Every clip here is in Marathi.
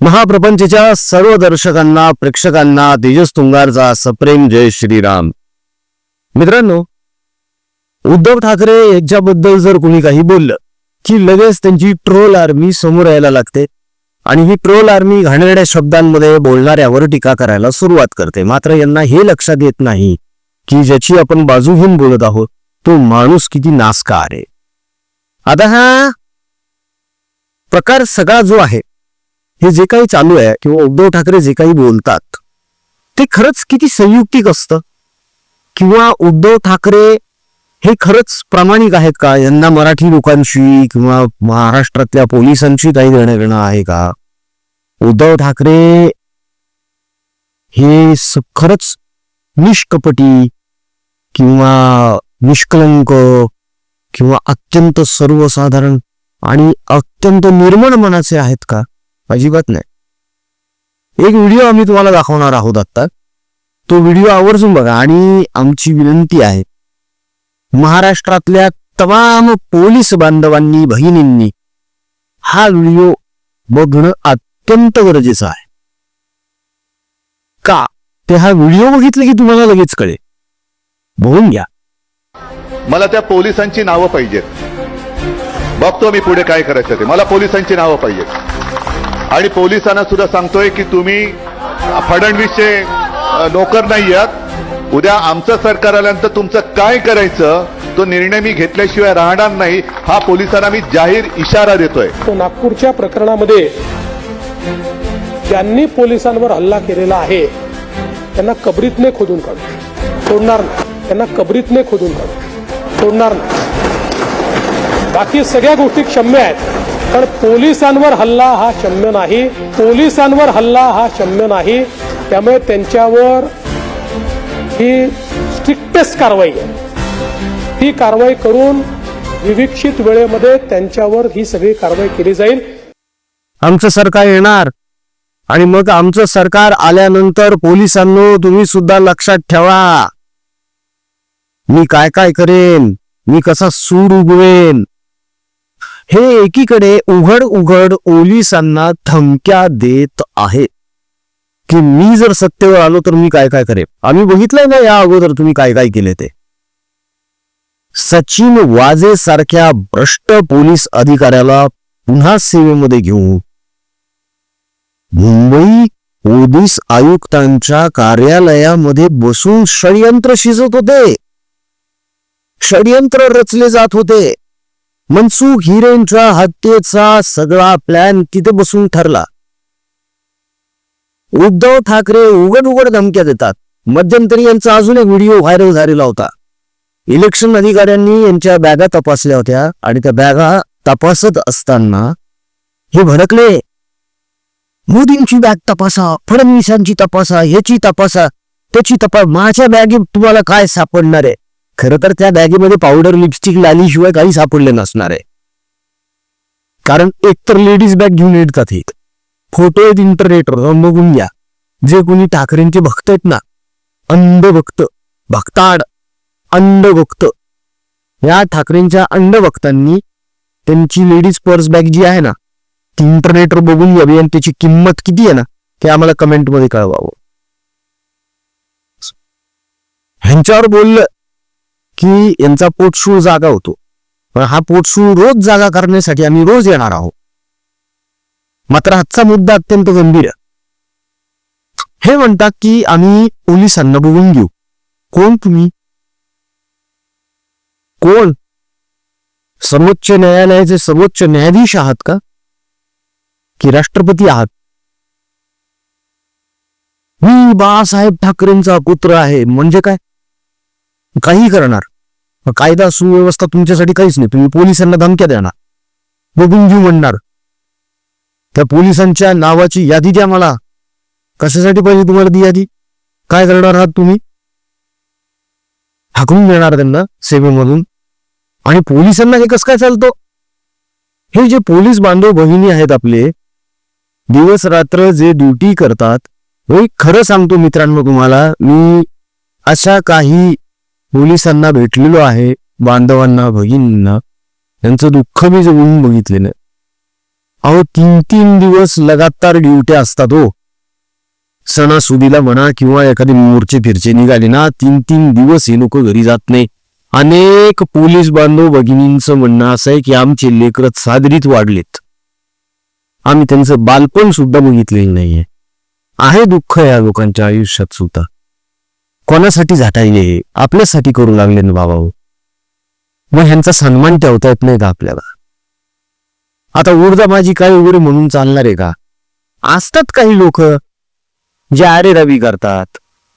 महाप्रपंचच्या सर्व दर्शकांना प्रेक्षकांना तेजस तुंगारचा सप्रेम जय श्रीराम. मित्रांनो उद्धव ठाकरे यांच्याबद्दल जर कोणी काही बोललं की लगेच त्यांची ट्रोल आर्मी समोर यायला लागते आणि ही ट्रोल आर्मी घाणेरड्या शब्दांमध्ये बोलणाऱ्यावर टीका करायला सुरुवात करते. मात्र यांना हे लक्षात येत नाही की ज्याची आपण बाजू घेऊन बोलत आहोत तो माणूस किती नासकार आहे. आता हा प्रकार सगळा जो आहे हे जे काही चालू आहे किंवा उद्धव ठाकरे जे काही बोलतात ते खरंच किती संयुक्तिक असतं? किंवा उद्धव ठाकरे हे खरंच प्रामाणिक आहेत का? यांना मराठी लोकांशी किंवा महाराष्ट्रातल्या पोलिसांशी काही देणं घेणं आहे का? उद्धव ठाकरे हे खरंच निष्कपटी किंवा निष्कलंक किंवा अत्यंत सर्वसाधारण आणि अत्यंत निर्मळ मनाचे आहेत का? अजिबात नाही. एक व्हिडिओ आम्ही तुम्हाला दाखवणार आहोत आत्ता. तो व्हिडिओ आवर्जून बघा. आणि आमची विनंती आहे महाराष्ट्रातल्या तमाम पोलीस बांधवांनी बहिणींनी हा व्हिडिओ बघणं अत्यंत गरजेचं आहे. का? ते हा व्हिडिओ बघितले की तुम्हाला लगेच कळेल. बघून घ्या. मला त्या पोलिसांची नावं पाहिजेत. बघतो मी पुढे काय करायचं ते. मला पोलिसांची नावं पाहिजेत. आणि पोलिसांना सुद्धा सांगतोय की तुम्ही फडणवीसचे नोकर नाही आहात. उद्या आमचं सरकार आल्यानंतर तुमचं काय करायचं तो निर्णय मी घेतल्याशिवाय राहणार नाही. हा पोलिसांना मी जाहीर इशारा देतोय. नागपूरच्या प्रकरणामध्ये ज्यांनी पोलिसांवर हल्ला केलेला आहे त्यांना कबरीतने खोदून काढू. सोडणार नाही. त्यांना कबरीतने खोदून काढू. सोडणार नाही. बाकी सगळ्या गोष्टी क्षम्य आहेत. कारण पोलिसांवर हल्ला हा क्षम्य नाही. पोलिसांवर हल्ला हा क्षम्य नाही. त्यामुळे त्यांच्यावर ही स्ट्रिक्टेस्ट कारवाई आहे. ही कारवाई करून विविक्षित वेळेमध्ये त्यांच्यावर ही सगळी कारवाई केली जाईल. आमचं सरकार येणार आणि मग आमचं सरकार आल्यानंतर पोलिसांनो तुम्ही सुद्धा लक्षात ठेवा. मी काय काय करेन? मी कसा सूर उगवेन? हे एकीकडे उघड उघड पोलिसांना धमक्या देत आहेत. की मी जर सत्तेवर आलो तर मी काय काय करेन? आम्ही बघितलंय ना या अगोदर तुम्ही काय काय केले ते. सचिन वाजे सारख्या भ्रष्ट पोलीस अधिकाऱ्याला पुन्हा सेवेमध्ये घेऊन मुंबई पोलीस आयुक्तांच्या कार्यालयामध्ये बसून षडयंत्र शिजत होते. षडयंत्र रचले जात होते. मनसुख हिरेनच्या हत्येचा सगळा प्लॅन तिथे बसून ठरला. उद्धव ठाकरे उघड उघड धमक्या देतात. मध्यंतरी यांचा अजून एक व्हिडिओ व्हायरल झालेला होता. इलेक्शन अधिकाऱ्यांनी यांच्या बॅगा तपासल्या होत्या आणि त्या बॅगा तपासत असताना हे भडकले. मोदींची बॅग तपासा फडणवीसांची तपासा ह्याची तपासा त्याची तपास माझ्या बॅगेत तुम्हाला काय सापडणार आहे? खरं तर त्या बॅगेमध्ये पावडर लिपस्टिक लालीशिवाय काही सापडले नसणार आहे. कारण एकतर लेडीज बॅग घेऊन येतात हे फोटो आहेत इंटरनेटवर बघून घ्या. जे कोणी ठाकरेंचे भक्त आहेत ना अंधभक्त भक्ताड अंड भक्त या ठाकरेंच्या अंड भक्तांनी त्यांची लेडीज पर्स बॅग जी आहे ना ती इंटरनेटवर बघून घ्यावी आणि त्याची किंमत किती आहे ना ते आम्हाला कमेंटमध्ये कळवावं. ह्यांच्यावर बोललं की यांचा पोटशूळ जागा होतो. पण हा पोटशूळ रोज जागा करण्यासाठी आम्ही रोज येणार आहोत. मात्र आजचा मुद्दा अत्यंत गंभीर आहे. हे म्हणतात की आम्ही पोलिसांना बघून घेऊ. कोण तुम्ही? कोण? सर्वोच्च न्यायालयाचे सर्वोच्च न्यायाधीश आहात का? की राष्ट्रपती आहात? मी बाळासाहेब ठाकरेंचा पुत्र आहे. म्हणजे काय? काही करणार. मग कायदा सुव्यवस्था तुमच्यासाठी काहीच नाही. तुम्ही पोलिसांना धमक्या देणार. बघून घेऊ म्हणणार. त्या पोलिसांच्या नावाची यादी द्या मला. कशासाठी पाहिजे तुम्हाला ती यादी? काय करणार आहात तुम्ही? हाकलून देणार त्यांना सेवेमधून. आणि पोलिसांना हे कसं काय चालतो? हे जे पोलीस बांधव बहिणी आहेत आपले दिवस रात्र जे ड्युटी करतात हे खरं सांगतो मित्रांनो तुम्हाला मी अशा काही पोलिसांना भेटलेलो आहे बांधवांना भगिनींना. त्यांचं दुःख मी जवळून बघितलेलं. अहो तीन तीन दिवस लगातार ड्युट्या असतात हो. सणासुदीला म्हणा किंवा एखादी मोर्चे फिरचे निघाले ना तीन तीन दिवस हे लोक घरी जात नाही. अनेक पोलीस बांधव भगिनींचं म्हणणं असं आहे की आमचे लेकर सादरीत वाढलेत. आम्ही त्यांचं बालपण सुद्धा बघितलेलं नाहीये. आहे दुःख या लोकांच्या आयुष्यात सुद्धा. कोणासाठी झाटायले? हे? आपल्यासाठी करू लागले ना बाबा हो. मग ह्यांचा सन्मान ठेवता येत नाही का आपल्याला? आता उर्दा माझी काय वगैरे म्हणून चालणार आहे का? असतात काही लोक जे आरे रवी करतात.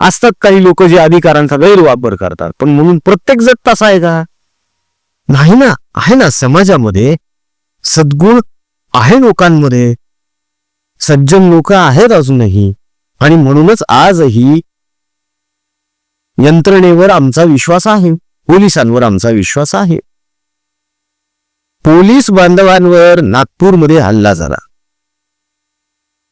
असतात काही लोक जे अधिकारांचा गैरवापर करतात. पण म्हणून प्रत्येक जण तसा आहे का? नाही ना. आहे ना समाजामध्ये. सद्गुण आहे लोकांमध्ये. सज्जन लोक आहेत अजूनही. आणि म्हणूनच आजही यंत्रणेवर आमचा विश्वास आहे. पोलिसांवर आमचा विश्वास आहे. पोलीस बांधवांवर नागपूरमध्ये हल्ला झाला.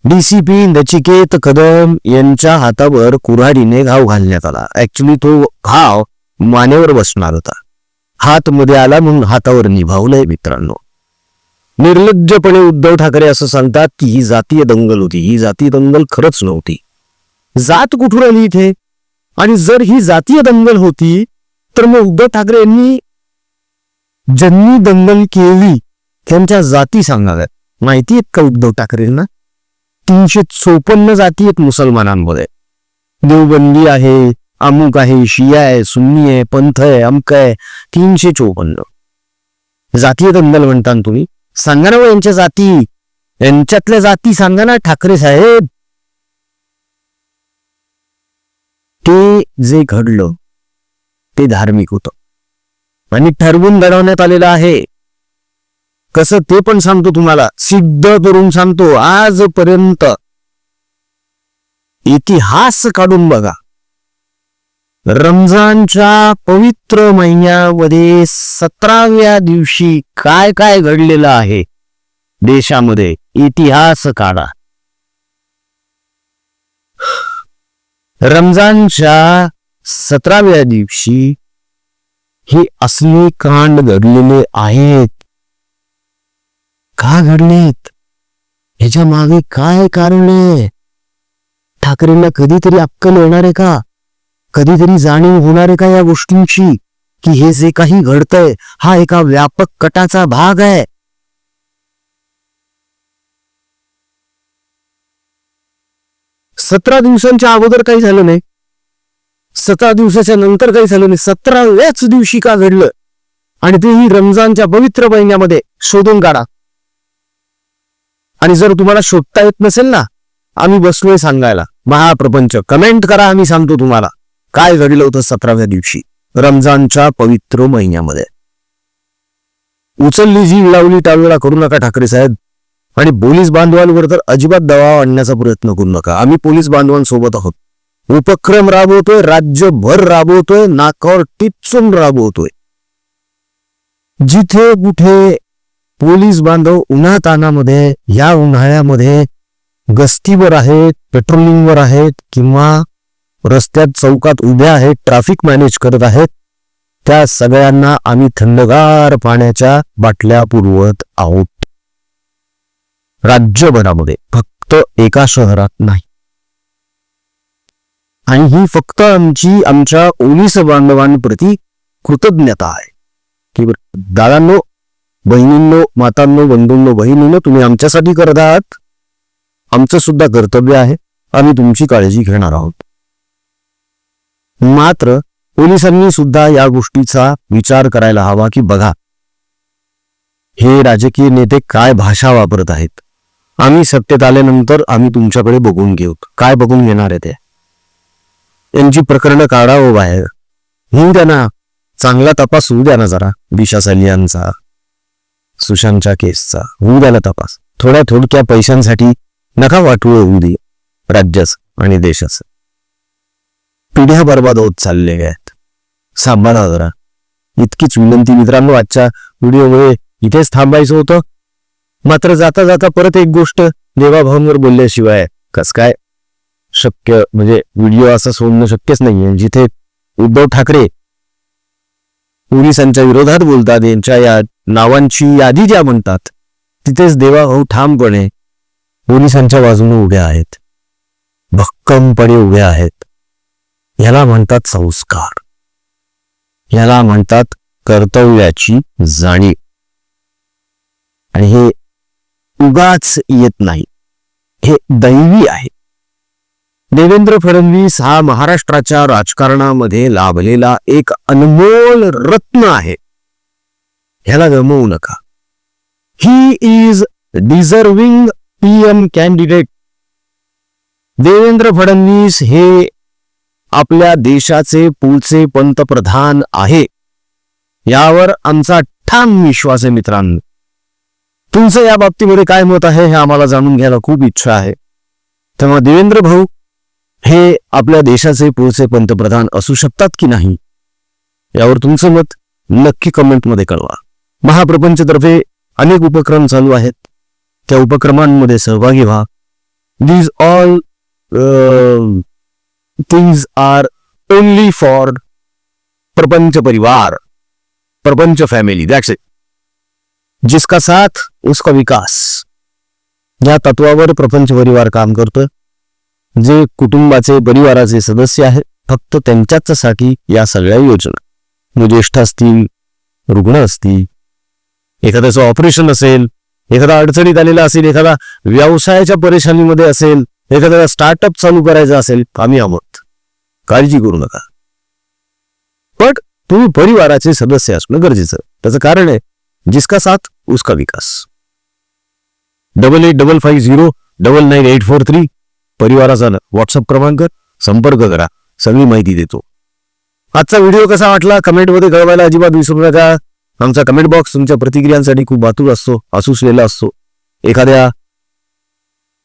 डीसीपी नचिकेत कदम यांच्या हातावर कुऱ्हाडीने घाव घालण्यात आला. ऍक्च्युली तो घाव मानेवर बसणार होता. हात मध्ये आला म्हणून हातावर निभावलंय मित्रांनो. निर्लज्जपणे उद्धव ठाकरे असं सांगतात की ही जातीय दंगल होती. ही जातीय दंगल खरंच नव्हती. जात कुठून आली इथे? आणि जर ही जातीय दंगल होती तर मग उद्धव ठाकरे यांनी ज्यांनी दंगल केली त्यांच्या जाती सांगाव्यात. माहिती आहेत का उद्धव ठाकरेंना? तीनशे चोपन्न जाती आहेत मुसलमानांमध्ये. देवबंदी आहे अमुक आहे शिया आहे सुन्नी आहे पंथ आहे अमक आहे तीनशे चोपन्न. जातीय दंगल म्हणता तुम्ही? सांगा ना हो यांच्या जाती. यांच्यातल्या जाती सांगा ना ठाकरे साहेब. ते जे घडलं ते धार्मिक होतं. आणि ठरवून घडवण्यात आलेलं आहे. कसं ते पण सांगतो तुम्हाला. सिद्ध करून सांगतो. आजपर्यंत इतिहास काढून बघा. रमजानच्या पवित्र महिन्यामध्ये सतराव्या दिवशी काय काय घडलेलं आहे? देशामध्ये इतिहास काढा. रमजानच्या सतराव्या दिवशी हे असले कांड घडलेले आहेत. का घडलेत? ह्याच्या मागे काय कारण आहे? ठाकरेंना कधीतरी अक्कल येणार आहे का? कधीतरी जाणीव होणार आहे का या गोष्टींची? की हे जे काही घडतंय हा एका व्यापक कटाचा भाग आहे. सतरा दिवसांच्या अगोदर काही झालं नाही. सतरा दिवसाच्या नंतर काही झालं नाही. सतराव्याच दिवशी का घडलं? आणि तेही रमजानच्या पवित्र महिन्यामध्ये शोधून काढा. आणि जर तुम्हाला शोधता येत नसेल ना आम्ही बसलोय सांगायला. महाप्रपंच कमेंट करा आम्ही सांगतो तुम्हाला. काय घडलं होतं सतराव्या दिवशी? रमजानच्या पवित्र महिन्यामध्ये. उचलली जी लावली टाळवेळा करू नका ठाकरे साहेब. आणि पोलीस बांधवांवर तर अजिबात दबाव आणण्याचा प्रयत्न करू नका. आम्ही पोलीस बांधवांसोबत आहोत. उपक्रम राबवतोय राज्यभर राबवतोय नाकावर टिचून राबवतोय. जिथे कुठे पोलीस बांधव उन्हातानामध्ये या उन्हाळ्यामध्ये गस्तीवर आहेत पेट्रोलिंगवर आहेत किंवा रस्त्यात चौकात उभ्या आहेत ट्रॅफिक मॅनेज करत आहेत त्या सगळ्यांना आम्ही थंडगार पाण्याच्या बाटल्या पुरवत आहोत. राज्यभरामध्ये फक्त एका शहरात नाही. आणि ही फक्त आमची आमच्या ओलीस बांधवांप्रती कृतज्ञता आहे. की दादांनो बहिणींनो मातांनो बंधूंनो बहिणींनो तुम्ही आमच्यासाठी करत आहात. आमचं सुद्धा कर्तव्य आहे. आम्ही तुमची काळजी घेणार आहोत. मात्र पोलिसांनी सुद्धा या गोष्टीचा विचार करायला हवा की बघा हे राजकीय नेते काय भाषा वापरत आहेत? आम्ही सत्तेत आल्यानंतर आम्ही तुमच्याकडे बघून घेऊ. काय बघून घेणार आहे ते? यांची प्रकरणं काढावं बाहेर. होऊ द्या ना. चांगला तपास होऊ द्या ना जरा. दिशा सलियांचा सुशांतच्या केसचा. होऊ द्या ना तपास. थोड्या थोडक्या पैशांसाठी नका वाटू होऊ दे राज्याच आणि देशाचं. पिढ्या बर्बाद होत चालले आहेत. सांभाळा जरा. इतकीच विनंती मित्रांनो आजच्या व्हिडिओमुळे इथेच थांबायचं होतं. मात्र जाता जाता परत एक गोष्ट देवाभावांवर बोलल्याशिवाय कस काय? शक्य म्हणजे व्हिडिओ असा सोडणं शक्यच नाहीये. जिथे उद्धव ठाकरे पोलिसांच्या विरोधात बोलतात यांच्या या नावांची यादी ज्या म्हणतात तिथेच देवाभाऊ ठामपणे पोलिसांच्या बाजूने उभ्या आहेत. भक्कमपणे उभे आहेत. याला म्हणतात संस्कार. याला म्हणतात कर्तव्याची जाणीव. आणि हे उगाच येत नाही. हे दैवी आहे. देवेंद्र फडणवीस हा महाराष्ट्राच्या राजकारणामध्ये लाभलेला एक अनमोल रत्न आहे. ह्याला गमवू नका. He is deserving PM candidate Devendra Fadnavis हे आपल्या देशाचे पुढचे पंतप्रधान आहे. यावर आमचा ठाम विश्वास आहे मित्रांनो. तुमचं या बाबतीमध्ये काय मत आहे हे आम्हाला जाणून घ्यायला खूप इच्छा आहे. तेव्हा देवेंद्र भाऊ हे आपल्या देशाचे पुढचे पंतप्रधान असू शकतात की नाही? यावर तुमचं मत नक्की कमेंटमध्ये कळवा. महाप्रपंचतर्फे अनेक उपक्रम चालू आहेत. त्या उपक्रमांमध्ये सहभागी व्हा. These all things are only for प्रपंच परिवार प्रपंच फॅमिली दॅट्स इट जिसका साथ उसका विकास. या तत्वावर प्रपंच परिवार काम करतोय. जे कुटुंबाचे परिवाराचे सदस्य आहेत फक्त त्यांच्याचसाठी या सगळ्या योजना. मग ज्येष्ठ असतील रुग्ण असतील एखाद्याचं ऑपरेशन असेल एखादा अडचणीत आलेला असेल एखादा व्यवसायाच्या परेशानीमध्ये असेल एखाद्याला स्टार्टअप चालू करायचा असेल आम्ही आहोत. काळजी करू नका. पण तुम्ही परिवाराचे सदस्य असणं गरजेचं त्याचं कारण आहे जिसका साथ उसका विकास। Double eight double five zero double nine eight four three परिवाराचा व्हॉट्सअप क्रमांक संपर्क करा सगळी माहिती देतो. आजचा व्हिडिओ कसा वाटला? कमेंटमध्ये कळवायला अजिबात विसरू नका. आमचा कमेंट बॉक्स तुमच्या प्रतिक्रियांसाठी खूप आतुर असतो असुसलेला असतो. एखाद्या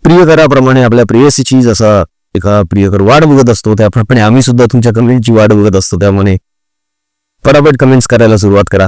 प्रियकराप्रमाणे आपल्या प्रेयसीची जसा एका प्रियकर वाट बघत असतो त्याप्रमाणे आम्ही सुद्धा तुमच्या कमेंटची वाट बघत असतो त्यामुळे पटापट कमेंट्स करायला सुरुवात करा.